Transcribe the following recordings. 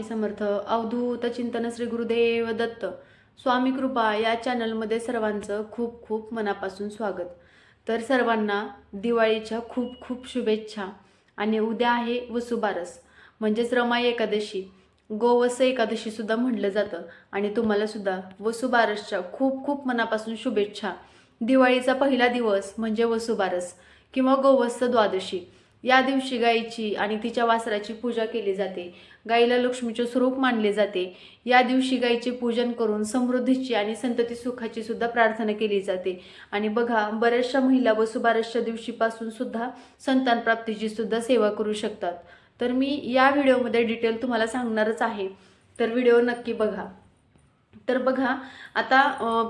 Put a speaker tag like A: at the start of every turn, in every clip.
A: मी समर्थ. अवधूत चिंतन श्री गुरुदेव दत्त. स्वामी कृपा या चॅनलमध्ये सर्वांचं खूप खूप मनापासून स्वागत. तर सर्वांना दिवाळीच्या खूप खूप शुभेच्छा आणि उद्या आहे वसुबारस म्हणजेच रमाई एकादशी. गोवस एकादशीसुद्धा म्हटलं जातं आणि तुम्हालासुद्धा वसुबारसच्या खूप खूप मनापासून शुभेच्छा. दिवाळीचा पहिला दिवस म्हणजे वसुबारस किंवा गोवत्स द्वादशी. या दिवशी गायीची आणि तिच्या वासराची पूजा केली जाते. गाईला लक्ष्मीचे स्वरूप मानले जाते. या दिवशी गायीचे पूजन करून समृद्धीची आणि संतती सुखाची सुद्धा प्रार्थना केली जाते. आणि बघा बऱ्याचशा महिला वसुबारसच्या दिवशीपासून सुद्धा संतान प्राप्तीची सुद्धा सेवा करू शकतात. तर मी या व्हिडिओमध्ये डिटेल तुम्हाला सांगणारच आहे. तर व्हिडिओ नक्की बघा. तर बघा आता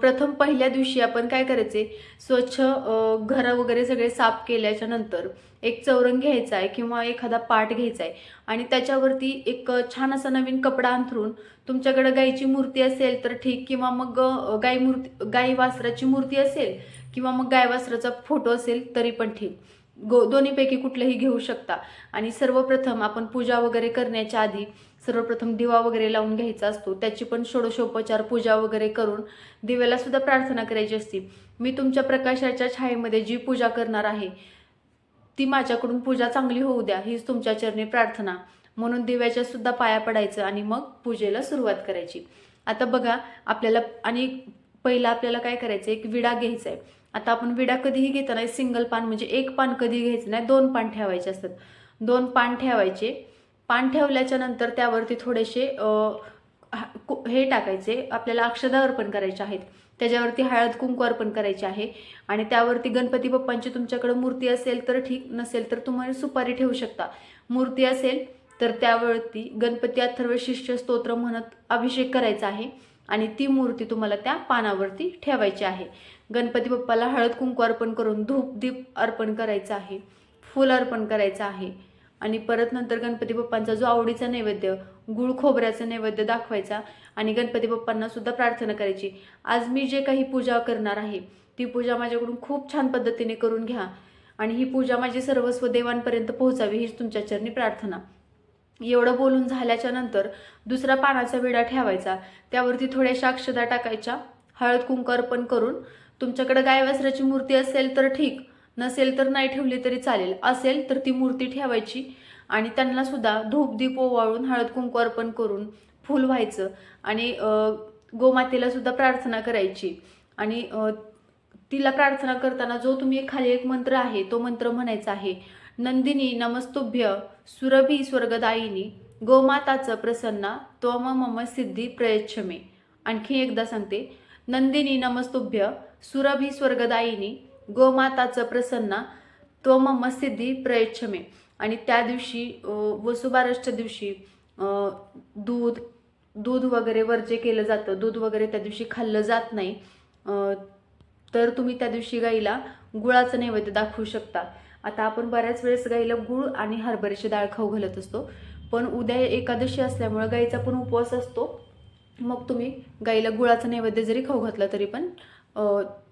A: प्रथम पहिल्या दिवशी आपण काय करायचे? स्वच्छ घरं वगैरे सगळे साफ केल्याच्यानंतर एक चौरंग घ्यायचा आहे किंवा एखादा पाट घ्यायचा आहे आणि त्याच्यावरती एक छान असा नवीन कपडा अंथरून तुमच्याकडे गाईची मूर्ती असेल तर ठीक किंवा मग गाई मूर्ती गाई वासराची मूर्ती असेल किंवा मग गाय वासराचा फोटो असेल तरी पण ठीक. गो दोन्हीपैकी कुठलंही घेऊ शकता. आणि सर्वप्रथम आपण पूजा वगैरे करण्याच्या आधी सर्वप्रथम दिवा वगैरे लावून घ्यायचा असतो. त्याची पण षोडशोपचार पूजा वगैरे करून दिव्याला सुद्धा प्रार्थना करायची असते. मी तुमच्या प्रकाशाच्या छायेमध्ये जी पूजा करणार आहे ती माझ्याकडून पूजा चांगली होऊ द्या हीच तुमच्या चरणी प्रार्थना. म्हणून दिव्याच्या सुद्धा पाया पडायचं आणि मग पूजेला सुरुवात करायची. आता बघा आपल्याला आणि पहिला आपल्याला काय करायचं? एक विडा घ्यायचा आहे. आता आपण विडा कधीही घेताना सिंगल पान म्हणजे एक पान कधी घ्यायचं नाही दोन पान ठेवायचे असतात. दोन पान ठेवायचे. पान ठेवल्याच्या नंतर त्यावरती थोडेसे हा- कु- हे टाकायचे. आपल्याला अक्षदा अर्पण करायचे आहेत. त्याच्यावरती हळद कुंकू अर्पण करायचे आहे. आणि त्यावरती गणपती बाप्पांची तुमच्याकडे मूर्ती असेल तर ठीक नसेल तर तुम्ही सुपारी ठेवू शकता. मूर्ती असेल तर त्यावरती गणपती अथर्व शिष्य स्तोत्र म्हणत अभिषेक करायचा आहे. आणि ती मूर्ती तुम्हाला त्या पानावरती ठेवायची आहे. गणपती बाप्पाला हळद कुंकू अर्पण करून धूप दीप अर्पण करायचं आहे. फूल अर्पण करायचं आहे. आणि परत नंतर गणपती बाप्पांचा जो आवडीचा नैवेद्य गुळ खोबऱ्याचा नैवेद्य दाखवायचा आणि गणपती बाप्पांना सुद्धा प्रार्थना करायची. आज मी जे काही पूजा करणार आहे ती पूजा माझ्याकडून खूप छान पद्धतीने करून घ्या आणि ही पूजा माझी सर्वस्व देवांपर्यंत पोहोचावी हीच तुमच्या चरणी प्रार्थना. एवढं बोलून झाल्याच्यानंतर दुसरा पानाचा विडा ठेवायचा त्यावरती थोड्याशा अक्षदा टाकायच्या हळद कुंकू अर्पण करून तुमच्याकडे गायवासराची मूर्ती असेल तर ठीक नसेल तर नाही ठेवली तरी चालेल. असेल तर ती मूर्ती ठेवायची आणि त्यांना सुद्धा धूप दीप ओवाळून हळद कुंकू अर्पण करून फुल व्हायचं आणि गोमातेलासुद्धा गोमातेला सुद्धा प्रार्थना करायची. आणि तिला प्रार्थना करताना जो तुम्ही खाली एक मंत्र आहे तो मंत्र म्हणायचा आहे नंदिनी नमस्तुभ्य सुरभी स्वर्गदायिनी गोमाताचं प्रसन्ना त्वम मम सिद्धी प्रयच्छमे. आणखी एकदा सांगते नंदिनी नमस्तुभ्य सुरभी स्वर्गदायिनी गोमाताचं प्रसन्ना तो मम सिद्धी प्रयच्छमे. आणि त्या दिवशी वसुबारसच्या दिवशी दूध दूध वगैरे वर्जे केलं जातं. दूध वगैरे त्या दिवशी खाल्लं जात नाही. तर तुम्ही त्या दिवशी गाईला गुळाचं नैवेद्य दाखवू शकता. आता आपण बऱ्याच वेळेस गाईला गुळ आणि हरभऱ्याची डाळ खाऊ घालत असतो. पण उद्या एकादशी असल्यामुळं गाईचा पण उपवास असतो. मग तुम्ही गाईला गुळाचं नैवेद्य जरी खाऊ घातला तरी पण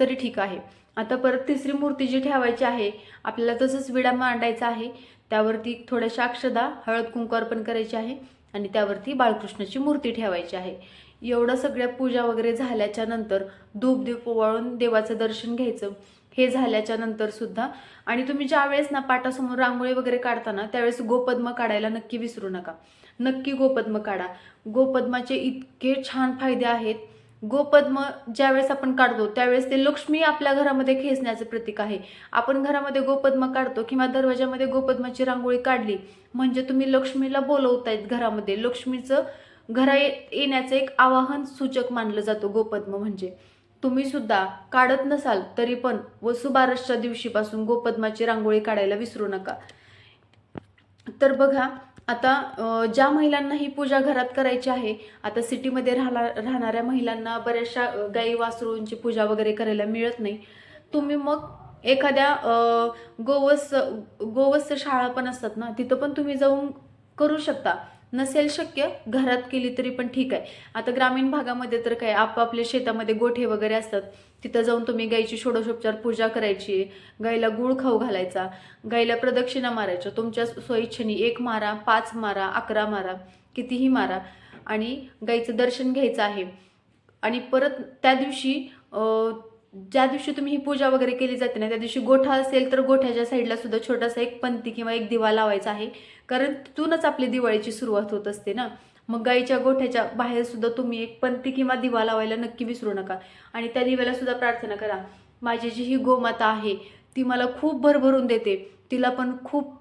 A: तरी ठीक आहे. आता परत तिसरी मूर्ती जी ठेवायची आहे आपल्याला तसंच विडा मांडायचा आहे. त्यावरती थोड्याशा अक्षदा हळद कुंकू अर्पण करायची आहे आणि त्यावरती बाळकृष्णाची मूर्ती ठेवायची आहे. एवढं सगळ्या पूजा वगैरे झाल्याच्यानंतर धूप दीप ओवाळून देवाचं दर्शन घ्यायचं. हे झाल्याच्यानंतर सुद्धा आणि तुम्ही ज्या वेळेस ना पाटासमोर रांगोळी वगैरे काढताना त्यावेळेस गोपद्म काढायला नक्की विसरू नका. नक्की गोपद्म काढा. गोपद्माचे इतके छान फायदे आहेत. गोपद्म ज्यावेळेस आपण काढतो त्यावेळेस ते लक्ष्मी आपल्या घरामध्ये खेचण्याचं प्रतीक आहे. आपण घरामध्ये गोपद्म काढतो किंवा दरवाजामध्ये गोपद्माची रांगोळी काढली म्हणजे तुम्ही लक्ष्मीला बोलवतायत घरामध्ये. लक्ष्मीचं घरा ये- येण्याचं एक आवाहन सूचक मानलं जातं गोपद्म म्हणजे. तुम्ही सुद्धा काढत नसाल तरी पण वसुबारसच्या दिवशीपासून गोपद्माची रांगोळी काढायला विसरू नका. तर बघा आता ज्या महिलांना ही पूजा घरात करायची आहे आता सिटीमध्ये राहला राहणाऱ्या महिलांना बऱ्याचशा गाई वासरूंची पूजा वगैरे करायला मिळत नाही. तुम्ही मग एखाद्या गोवस गोवत्स गोवत्स शाळा पण असतात ना तिथं पण तुम्ही जाऊन करू शकता. नसेल शक्य घरात केली तरी पण ठीक आहे. आता ग्रामीण भागामध्ये तर काय आपापल्या शेतामध्ये गोठे वगैरे असतात. तिथं जाऊन तुम्ही गाईची षोडशोपचार पूजा करायची गाईला गुळ खाऊ घालायचा गाईला प्रदक्षिणा मारायच्या तुमच्या स्वइच्छेने एक मारा पाच मारा अकरा मारा कितीही मारा आणि गाईचं दर्शन घ्यायचं आहे. आणि परत त्या दिवशी ज्या दिवशी तुम्ही ही पूजा वगैरे केली जाते ना त्या दिवशी गोठा असेल तर गोठ्याच्या साईडला सुद्धा छोटासा एक पंती किंवा एक दिवा लावायचा आहे. कारण तिथूनच आपली दिवाळीची सुरुवात होत असते ना. मग गाईच्या गोठ्याच्या बाहेर सुद्धा तुम्ही एक पंती किंवा दिवा लावायला नक्की विसरू नका. आणि त्या दिव्याला सुद्धा प्रार्थना करा. माझी जी ही गोमाता आहे ती मला खूप भरभरून देते. तिला पण खूप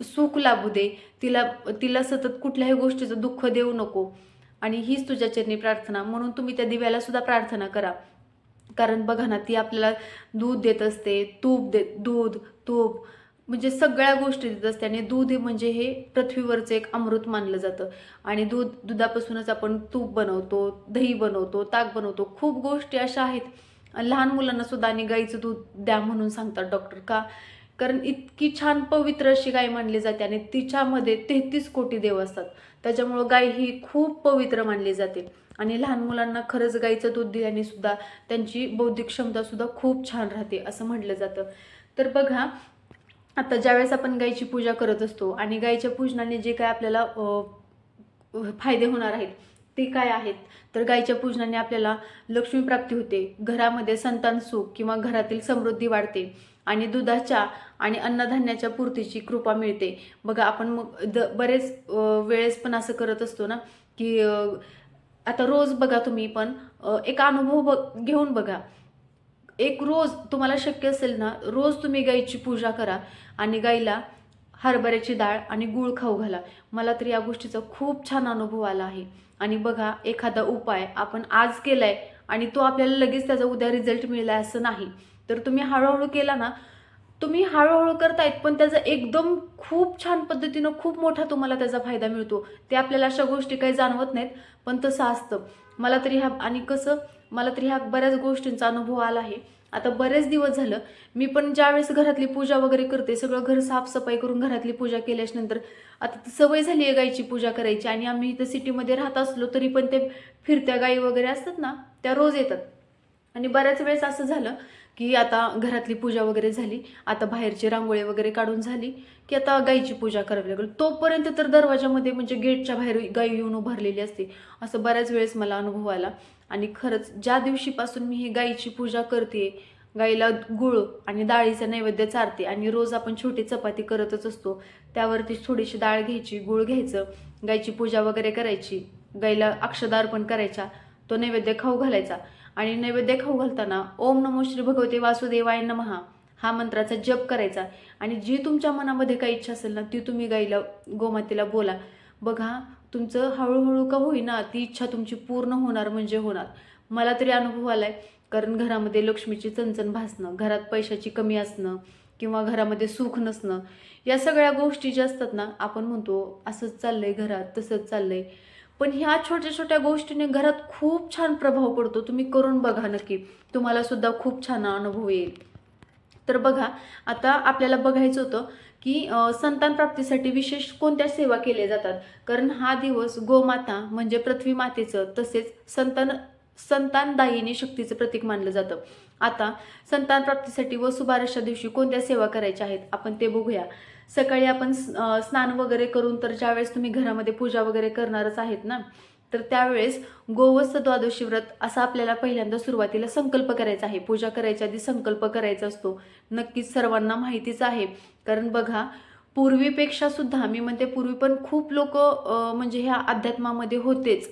A: सुख लाभू दे. तिला तिला सतत कुठल्याही गोष्टीचं दुःख देऊ नको. आणि हीच तुझ्या चरणी प्रार्थना. म्हणून तुम्ही त्या दिव्याला सुद्धा प्रार्थना करा. कारण बघा ना ती आपल्याला दूध देत असते तूप दे दूध तूप म्हणजे सगळ्या गोष्टी देत असते. आणि दूध हे म्हणजे हे पृथ्वीवरचं एक अमृत मानलं जातं. आणि दूध दुधापासूनच आपण तूप बनवतो दही बनवतो ताक बनवतो. खूप गोष्टी अशा आहेत. लहान मुलांना सुद्धा आणि गाईचं दूध द्या म्हणून सांगतात डॉक्टर का? कारण इतकी छान पवित्र अशी गाय मानली जाते आणि तिच्यामध्ये तेहतीस कोटी देव असतात. त्याच्यामुळं गाय ही खूप पवित्र मानली जाते. आणि लहान मुलांना खरंच गाईचं दूध दिल्याने सुद्धा त्यांची बौद्धिक क्षमता सुद्धा खूप छान राहते असं म्हटलं जातं. तर बघा आता ज्यावेळेस आपण गाईची पूजा करत असतो आणि गाईच्या पूजनाने जे काय आपल्याला फायदे होणार आहेत ते काय आहेत? तर गाईच्या पूजनाने आपल्याला लक्ष्मी प्राप्ती होते घरामध्ये संतान सुख किंवा घरातील समृद्धी वाढते आणि दुधाच्या आणि अन्नधान्याच्या पूर्तीची कृपा मिळते. बघा आपण मग द बरेच वेळेस पण असं करत असतो ना की आता रोज बघा तुम्ही पण एक अनुभव ब घेऊन बघा. एक रोज तुम्हाला शक्य असेल ना रोज तुम्ही गाईची पूजा करा आणि गाईला हरभऱ्याची डाळ आणि गूळ खाऊ घाला. मला तर या गोष्टीचा खूप छान अनुभव आला आहे. आणि बघा एखादा उपाय आपण आज केलाय आणि तो आपल्याला लगेच त्याचा उद्या रिझल्ट मिळाला असं नाही. तर तुम्ही हळूहळू केला ना तुम्ही हळूहळू करतायत पण त्याचा एकदम खूप छान पद्धतीनं खूप मोठा तुम्हाला त्याचा फायदा मिळतो. ते आपल्याला अशा गोष्टी काही जाणवत नाहीत पण तसं असतं. मला तरी ह्या आणि कसं मला तरी ह्या बऱ्याच गोष्टींचा अनुभव आला आहे. आता बरेच दिवस झालं मी पण ज्यावेळेस घरातली पूजा वगैरे करते सगळं घर साफसफाई करून घरातली पूजा केल्याच्यानंतर आता सवय झाली आहे गाईची पूजा करायची आणि आम्ही इथं सिटीमध्ये राहत असलो तरी पण ते फिरत्या गाई वगैरे असतात ना त्या रोज येतात. आणि बऱ्याच वेळेस असं झालं की आता घरातली पूजा वगैरे झाली आता बाहेरची रांगोळी वगैरे काढून झाली की आता गाईची पूजा करावी लागेल. तोपर्यंत तर दरवाजामध्ये म्हणजे गेटच्या बाहेर गाई येऊन उभारलेली असते. असं बऱ्याच वेळेस मला अनुभव आला. आणि खरंच ज्या दिवशीपासून मी ही गाईची पूजा करते गाईला गुळ आणि डाळीचा नैवेद्य चारते आणि रोज आपण छोटी चपाती करतच असतो त्यावरती थोडीशी डाळ घ्यायची गुळ घ्यायचं गाईची पूजा वगैरे करायची गाईला अक्षदा अर्पण करायचा तो नैवेद्य खाऊ घालायचा. आणि नैवेद्य खाऊ घालताना ओम नमो श्री भगवते वासुदेवाय नमहा हा मंत्राचा जप करायचा. आणि जी तुमच्या मनामध्ये काही इच्छा असेल ना ती तुम्ही गाईला गोमातेला बोला. बघा तुमचं हळूहळू का होईना ती इच्छा तुमची पूर्ण होणार म्हणजे होणार. मला तरी अनुभव आला आहे कारण घरामध्ये लक्ष्मीची चणचण भासणं घरात पैशाची कमी असणं किंवा घरामध्ये सुख नसणं या सगळ्या गोष्टी ज्या असतात ना आपण म्हणतो असंच चाललंय घरात तसंच चाललंय. पण ह्या छोट्या छोट्या गोष्टीने घरात खूप छान प्रभाव पडतो. तुम्ही करून बघा नक्की. तुम्हाला सुद्धा खूप छान अनुभव येईल. तर बघा आता आपल्याला बघायचं होतं की संतान प्राप्तीसाठी विशेष कोणत्या सेवा केल्या जातात? कारण हा दिवस गोमाता म्हणजे पृथ्वी मातेचं तसेच संतान संतानदायिनी शक्तीचं प्रतीक मानलं जातं. आता संतान प्राप्तीसाठी व सुबारशा दिवशी कोणत्या सेवा करायच्या आहेत? आपण ते बघूया. सकाळी आपण स्नान वगैरे करून तर ज्यावेळेस तुम्ही घरामध्ये पूजा वगैरे करणारच आहेत ना तर त्यावेळेस गोवस्त द्वादशी व्रत असा आपल्याला पहिल्यांदा सुरुवातीला संकल्प करायचा आहे. पूजा करायच्या आधी संकल्प करायचा असतो. नक्कीच सर्वांना माहितीच आहे. कारण बघा पूर्वीपेक्षा सुद्धा मी म्हणते पूर्वी पण खूप लोक म्हणजे ह्या अध्यात्मामध्ये होतेच.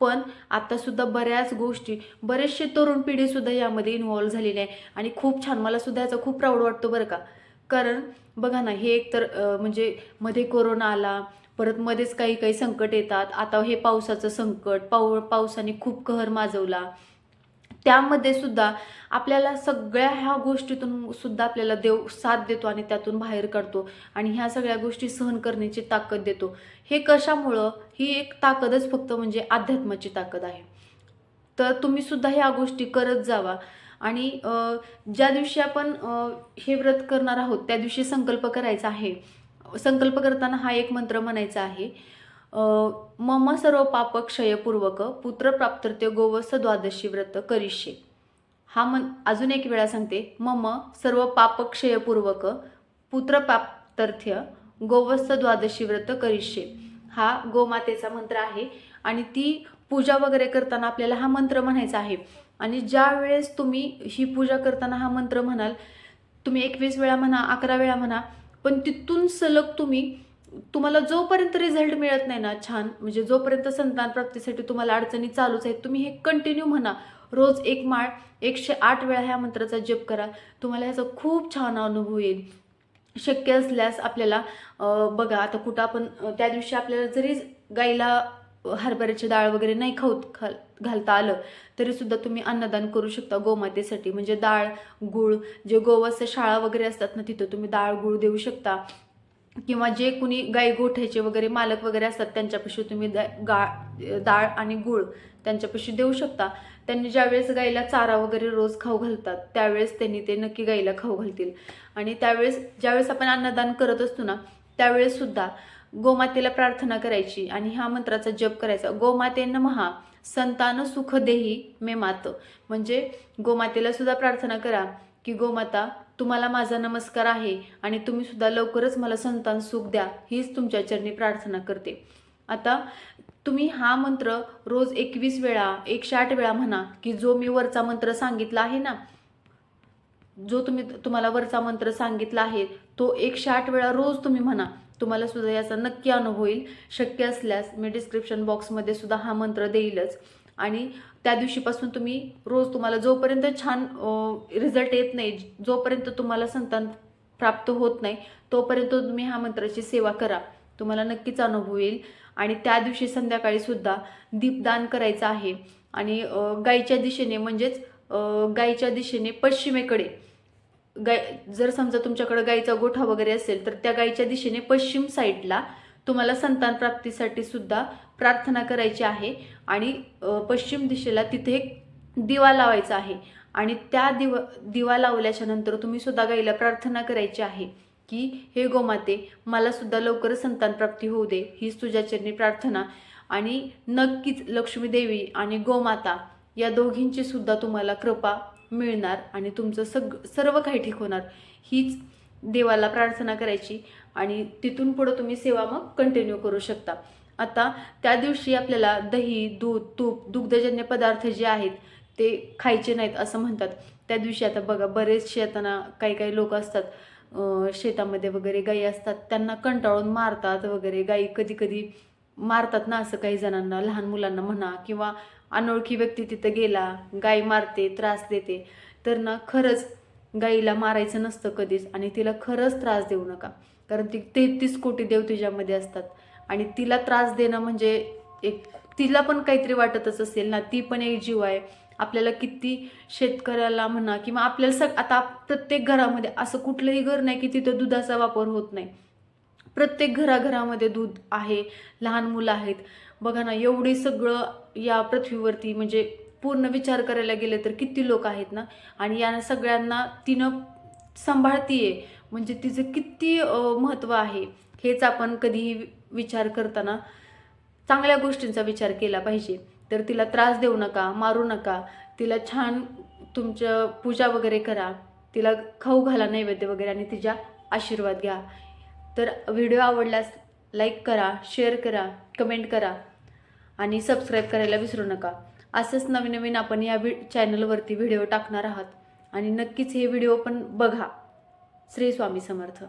A: पण आतासुद्धा बऱ्याच गोष्टी बरेचसे तरुण पिढीसुद्धा यामध्ये इन्व्हॉल्व्ह झालेली आहे. आणि खूप छान मला सुद्धा याचा खूप प्राऊड वाटतो बरं का. कारण बघा ना हे एक तर म्हणजे मध्ये कोरोना आला परत मध्येच काही काही संकट येतात. आता हे पावसाचं संकट पाऊ पावसाने खूप कहर माजवला. त्यामध्ये सुद्धा आपल्याला सगळ्या ह्या गोष्टीतून सुद्धा आपल्याला देव साथ देतो आणि त्यातून बाहेर काढतो आणि ह्या सगळ्या गोष्टी सहन करण्याची ताकद देतो. हे कशामुळं? ही एक ताकदच फक्त म्हणजे अध्यात्माची ताकद आहे. तर तुम्ही सुद्धा ह्या गोष्टी करत जावा. आणि ज्या दिवशी आपण हे व्रत करणार आहोत त्या दिवशी संकल्प करायचा आहे. संकल्प करताना हा एक मंत्र म्हणायचा आहे मम सर्व पाप क्षयपूर्वक पुत्र प्राप्तर्त्य गोवत्स द्वादशी व्रत करिष्ये. हा मन अजून एक वेळा सांगते. मम सर्व पाप क्षयपूर्वक पुत्र प्राप्तर्थ्य गोवत्स द्वादशी व्रत करिष्ये. हा गोमातेचा मंत्र आहे. आणि ती पूजा वगैरे करताना आपल्याला हा मंत्र म्हणायचा आहे. आणि ज्या वेळेस तुम्ही ही पूजा करताना हा मंत्र म्हणाल तुम्ही एकवीस वेळा म्हणा अकरा वेळा म्हणा पण तिथून सलग तुम्ही तुम्हाला जोपर्यंत रिझल्ट मिळत नाही ना छान म्हणजे जोपर्यंत संतान प्राप्तीसाठी तुम्हाला अडचणी चालूच आहेत तुम्ही हे कंटिन्यू म्हणा. रोज एक माळ एकशे आठ वेळा ह्या मंत्राचा जप करा. तुम्हाला ह्याचा खूप छान अनुभव येईल. शक्य असल्यास आपल्याला बघा आता कुठं आपण त्या दिवशी आपल्याला जरी गाईला हरभऱ्याची डाळ वगैरे नाही खाऊत खाल घालता आलं तरी सुद्धा तुम्ही अन्नदान करू शकता गोमातेसाठी. म्हणजे डाळ गुळ जे गोवाचं शाळा वगैरे असतात ना तिथं तुम्ही डाळ गुळ देऊ शकता. किंवा जे कुणी गाई गोठ्याचे वगैरे मालक वगैरे असतात त्यांच्यापाशी तुम्ही दा गा डाळ आणि गुळ त्यांच्यापाशी देऊ शकता. त्यांनी ज्यावेळेस गाईला चारा वगैरे रोज खाऊ घालतात त्यावेळेस त्यांनी ते नक्की गाईला खाऊ घालतील. आणि त्यावेळेस ज्यावेळेस आपण अन्नदान करत असतो ना त्यावेळेससुद्धा गोमातेला प्रार्थना करायची आणि ह्या मंत्राचा जप करायचा. गोमाते महा संतान सुख देही मे मात म्हणजे गोमातेला सुद्धा प्रार्थना करा की गोमाता तुम्हाला माझा नमस्कार आहे आणि तुम्ही सुद्धा लवकरच मला संतान सुख द्या हीच तुमच्या चरणी प्रार्थना करते. आता तुम्ही हा मंत्र रोज एकवीस वेळा एकशे आठ वेळा म्हणा की जो मी वरचा मंत्र सांगितला आहे ना जो तुम्ही तुम्हाला वरचा मंत्र सांगितला आहे तो एकशे आठ वेळा रोज तुम्ही म्हणा तुम्हाला सुद्धा याचा नक्की अनुभव होईल शक्य असल्यास मी डिस्क्रिप्शन बॉक्समध्ये सुद्धा हा मंत्र देईलच. आणि त्या दिवशीपासून तुम्ही रोज तुम्हाला जोपर्यंत छान रिझल्ट येत नाही जोपर्यंत तुम्हाला संतान प्राप्त होत नाही तोपर्यंत तुम्ही ह्या मंत्राची सेवा करा. तुम्हाला नक्कीच अनुभव येईल. आणि त्या दिवशी संध्याकाळी सुद्धा दीपदान करायचं आहे. आणि गाईच्या दिशेने म्हणजेच गाईच्या दिशेने पश्चिमेकडे. गाय जर समजा तुमच्याकडे गाईचा गोठा वगैरे असेल तर त्या गाईच्या दिशेने पश्चिम साईडला तुम्हाला संतान प्राप्तीसाठी सुद्धा प्रार्थना करायची आहे. आणि पश्चिम दिशेला तिथे एक दिवा लावायचा आहे. आणि त्या दिव दिवा लावल्याच्या नंतर तुम्ही सुद्धा गाईला प्रार्थना करायची आहे की हे गोमाते मला सुद्धा लवकर संतान प्राप्ती होऊ दे. हीच तुझ्या चरणी प्रार्थना. आणि नक्कीच लक्ष्मी देवी आणि गोमाता या दोघींची सुद्धा तुम्हाला कृपा मिळणार आणि तुमचं सग सर्व काही ठीक होणार. हीच देवाला प्रार्थना करायची आणि तिथून पुढं तुम्ही सेवा मग कंटिन्यू करू शकता. आता त्या दिवशी आपल्याला दही दूध तूप दुग्धजन्य पदार्थ जे आहेत ते खायचे नाहीत असं म्हणतात. त्या दिवशी आता बघा बरेच शेताना काही काही लोक असतात शेतामध्ये वगैरे गायी असतात त्यांना कंटाळून मारतात वगैरे. गायी कधी कधी मारतात ना असं काही जणांना लहान मुलांना म्हणा किंवा अनोळखी व्यक्ती तिथं गेला गाय मारते त्रास देते. तर ना खरंच गाईला मारायचं नसतं कधीच आणि तिला खरंच त्रास देऊ नका. कारण ती तेहतीस कोटी देव तुझ्यामध्ये असतात. आणि तिला त्रास देणं म्हणजे एक तिला पण काहीतरी वाटतच असेल ना ती पण एक जीव आहे. आपल्याला किती शेतकऱ्याला म्हणा किंवा आपल्याला सग आता प्रत्येक घरामध्ये असं कुठलंही घर नाही की तिथं दुधाचा वापर होत नाही. प्रत्येक घराघरामध्ये दूध आहे लहान मुलं आहेत. बघा ना एवढी सगळं या पृथ्वीवरती म्हणजे पूर्ण विचार करायला गेले तर किती लोक आहेत ना? आणि या सगळ्यांना तिनं सांभाळतीये. म्हणजे तिचं किती महत्त्व आहे हेच आपण कधीही विचार करताना चांगल्या गोष्टींचा विचार केला पाहिजे. तर तिला त्रास देऊ नका मारू नका. तिला छान तुमच्या पूजा वगैरे करा. तिला खाऊ घाला नैवेद्य वगैरे आणि तिच्या आशीर्वाद घ्या. तर व्हिडिओ आवडल्यास लाईक करा शेअर करा कमेंट करा. आणि सबस्क्राईब करायला विसरू नका. असंच नवीन नवीन आपण या व्हि चॅनलवरती व्हिडिओ टाकणार आहात. आणि नक्कीच हे व्हिडिओ पण बघा. श्री स्वामी समर्थ.